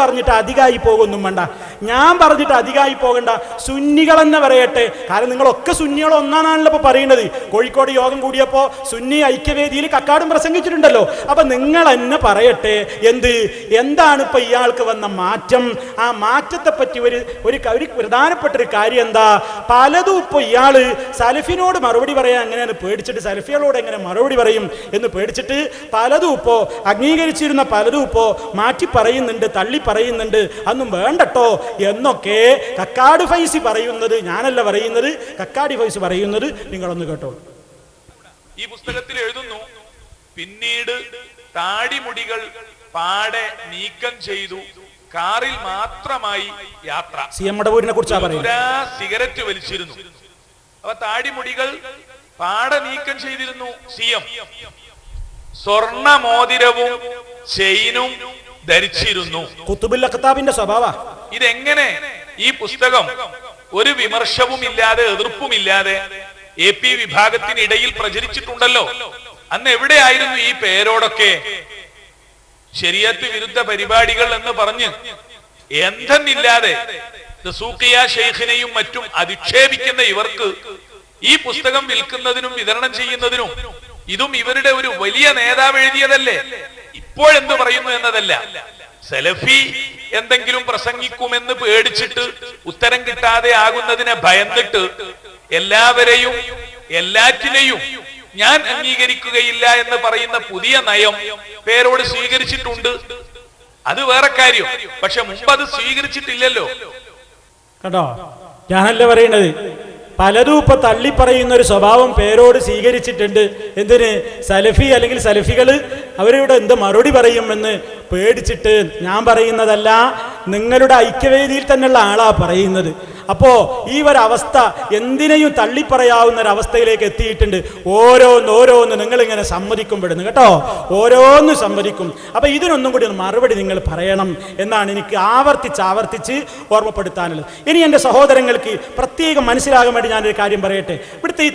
പറഞ്ഞിട്ട് അധികമായി പോകൊന്നും വേണ്ട. ഞാൻ പറഞ്ഞിട്ട് അധികമായി പോകണ്ട. സുന്നികൾ എന്ന് പറയട്ടെ. കാരണം നിങ്ങളൊക്കെ സുന്നികൾ ഒന്നാണല്ലോ ഇപ്പൊ പറയുന്നത് കോഴിക്കോട് യോഗം കൂടിയപ്പോ സുന്നി ഐക്യവേദിയിൽ കക്കാടും പ്രസംഗിച്ചിട്ടുണ്ടല്ലോ. അപ്പൊ നിങ്ങൾ എന്നെ പറയട്ടെ. എന്ത്? എന്താണ് ഇപ്പൊ ഇയാൾക്ക് വന്ന മാറ്റം? ആ മാറ്റത്തെ പറ്റി ഒരു ഒരു പ്രധാനപ്പെട്ട ഒരു കാര്യം എന്താ? പലതും ഇപ്പൊ ഇയാൾ സലഫിനോട് മറുപടി പറയാൻ എങ്ങനെയാണ് പേടിച്ചിട്ട് സലഫികളോട് എങ്ങനെ മറുപടി പറയും എന്ന് പേടിച്ചിട്ട് പലതും ഇപ്പോ അംഗീകരിച്ചിരുന്ന പലതും ഇപ്പോ മാറ്റി പറയുന്നുണ്ട് തള്ളി പറയുന്നുണ്ട്. അന്നും വേണ്ടട്ടോ. എന്നൊക്കെ കക്കാട് ഫൈസി പറയുന്നത് ഞാനല്ല പറയുന്നത് കക്കാടി ഫൈസി പറയുന്നത് നിങ്ങളൊന്ന് കേട്ടോ. ഈ പുസ്തകത്തിൽ എഴുതുന്നു പിന്നീട് താടിമുടികൾ പാടെ നീക്കം ചെയ്തു കാറിൽ മാത്രമായി യാത്ര. സി എം മടവൂരിനെ കുറിച്ചാ പറയുന്നത്. സിഗരറ്റ് വലിച്ചിരുന്നു. അപ്പൊ താടിമുടികൾ പാടെ നീക്കം ചെയ്തിരുന്നു സി എം. സ്വർണ മോതിരവും ചെയിനും ധരിച്ചിരുന്നു. കുത്തുബുൽ അഖ്താബിന്റെ സ്വഭാവ. ഇതെങ്ങനെ? ഈ പുസ്തകം ഒരു വിമർശവും ഇല്ലാതെ എതിർപ്പുമില്ലാതെ എ പി വിഭാഗത്തിനിടയിൽ പ്രചരിച്ചിട്ടുണ്ടല്ലോ. അന്ന് എവിടെയായിരുന്നു ഈ പേരോടൊക്കെ? ശരിയത്ത് വിരുദ്ധ പരിപാടികൾ എന്ന് പറഞ്ഞ് എന്തെന്നില്ലാതെ സൂക്കിയ ഷെയ്ഖിനെയും മറ്റും അധിക്ഷേപിക്കുന്ന ഇവർക്ക് ഈ പുസ്തകം വിൽക്കുന്നതിനും വിതരണം ചെയ്യുന്നതിനും ഇതും ഇവരുടെ ഒരു വലിയ നേതാവ് എഴുതിയതല്ലേ? ഇപ്പോഴെന്ത് പറയുന്നു എന്നതല്ല. സെലഫി എന്തെങ്കിലും പ്രസംഗിക്കുമെന്ന് പേടിച്ചിട്ട് ഉത്തരം കിട്ടാതെ ആകുന്നതിനെ ഭയന്നിട്ട് എല്ലാവരെയും എല്ലാറ്റിനെയും ഞാൻ അംഗീകരിക്കുകയില്ല എന്ന് പറയുന്ന പുതിയ നയം പേരോട് സ്വീകരിച്ചിട്ടുണ്ട്. അത് വേറെ കാര്യം. പക്ഷെ മുമ്പ് അത് സ്വീകരിച്ചിട്ടില്ലല്ലോ. കേട്ടോ ഞാനല്ല പറയണത് പലതും ഇപ്പൊ തള്ളി പറയുന്ന ഒരു സ്വഭാവം പേരോട് സ്വീകരിച്ചിട്ടുണ്ട്. എന്തിന്? സലഫി അല്ലെങ്കിൽ സലഫികൾ അവരോട് എന്ത് മറുപടി പറയുമെന്ന് പേടിച്ചിട്ട് ഞാൻ പറയുന്നതല്ല നിങ്ങളുടെ ഐക്യവേദിയിൽ തന്നെയുള്ള ആളാ പറയുന്നത്. അപ്പോ ഈ ഒരവസ്ഥ എന്തിനേയും തള്ളിപ്പറയാവുന്ന ഒരു അവസ്ഥയിലേക്ക് എത്തിയിട്ടുണ്ട്. ഓരോന്ന് ഓരോന്ന് നിങ്ങൾ ഇങ്ങനെ സമ്മതിക്കുമ്പോഴുന്നു കേട്ടോ? ഓരോന്ന് സമ്മതിക്കും. അപ്പൊ ഇതിനൊന്നും കൂടി മറുപടി നിങ്ങൾ പറയണം എന്നാണ് എനിക്ക് ആവർത്തിച്ച് ആവർത്തിച്ച് ഓർമ്മപ്പെടുത്താനുള്ളത്. ഇനി എന്റെ സഹോദരങ്ങൾക്ക് പ്രത്യേകം മനസ്സിലാകാൻ വേണ്ടി ഞാനൊരു കാര്യം പറയട്ടെ. ഇവിടുത്തെ ഈ